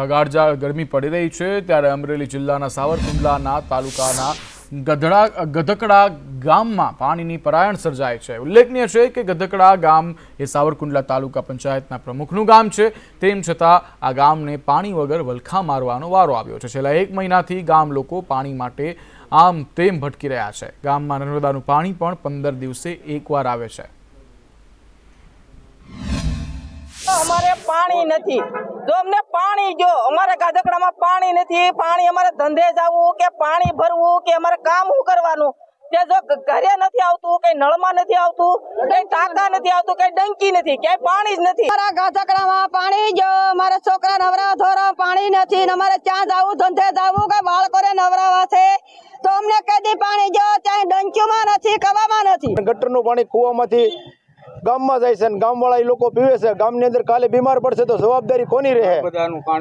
ગાઢજાળ ગરમી પડી રહી છે ત્યારે અમરેલી જિલ્લાના સાવરકુંડલાના તાલુકાના ગધડા, ગધકડા ગામમાં પાણીની પરાયણ સર્જાય છે. ઉલ્લેખનીય છે કે ગધકડા ગામ એ સાવરકુંડલા તાલુકા પંચાયતના પ્રમુખનું ગામ છે. તેમ છતાં આ ગામને પાણી વગર વલખા મારવાનો વારો આવ્યો છે. છેલ્લા એક મહિનાથી ગામ લોકો પાણી માટે આમ તેમ ભટકી રહ્યા છે. ગામમાં નર્મદાનું પાણી પણ પંદર દિવસે એકવાર આવે છે. અમારે પાણી નથી. જો અમને પાણી જો અમારે ગાધકડામાં પાણી નથી પાણી અમારે ધંધે જવું કે પાણી ભરવું કે અમારે કામ શું કરવાનું? તે જો ઘરે નથી આવતું કઈ નળમાં નથી આવતું કઈ ટાંકા નથી આવતું કઈ ડંકી નથી ક્યાંય પાણી જ નથી. મારા ગાધકડામાં પાણી જો મારા છોકરા નવરા ધોરા પાણી નથી ને અમારે ત્યાં જવું ધંધે જવું કે બાળકોને નવરાવા છે. તો અમને કદી પાણી જો ત્યાં ડંકીમાં નથી કવામાં નથી. ગટરનું પાણી કૂવામાંથી ગામમાં જાય છે અને ગામવાળા એ લોકો પીવે છે. ગામની અંદર કાલે બીમાર પડશે તો જવાબદારી કોની રહે?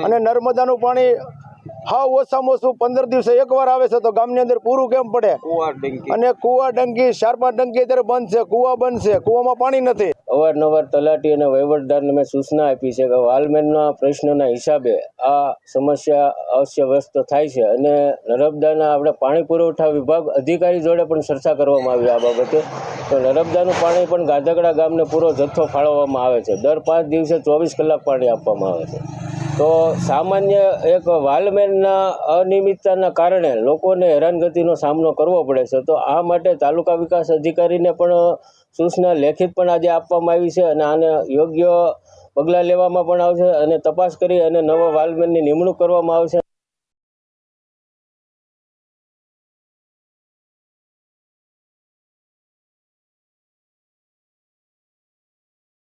અને નર્મદાનું પાણી હાવ ઓછામાં ઓછું પંદર દિવસે એકવાર આવે છે તો ગામની અંદર પૂરું કેમ પડે? અને કુવા ડંકી ચાર પાંચ ડંકી અત્યારે બંધ છે. કુવા બંધ છે. કુવામાં પાણી નથી. અવારનવાર તલાટી અને વહીવટદારને મેં સૂચના આપી છે કે વાલમેનના પ્રશ્નના હિસાબે આ સમસ્યા અસ્યવ્યસ્ત થાય છે અને નર્મદાના આપણે પાણી પુરવઠા વિભાગ અધિકારી જોડે પણ ચર્ચા કરવામાં આવી આ બાબતે. તો નર્મદાનું પાણી પણ ગાધકડા ગામને પૂરો જથ્થો ફાળવવામાં આવે છે. દર પાંચ દિવસે ચોવીસ કલાક પાણી આપવામાં આવે છે. તો સામાન્ય એક વાલમેનના અનિયમિતતાના કારણે લોકોને હેરાનગતિનો સામનો કરવો પડે છે. તો આ માટે તાલુકા વિકાસ અધિકારીને પણ સૂચના લેખિત પણ આજે આપવામાં આવી છે અને આને યોગ્ય પગલાં લેવામાં પણ આવશે અને તપાસ કરી અને નવા વાલમેનની નિમણૂક કરવામાં આવશે.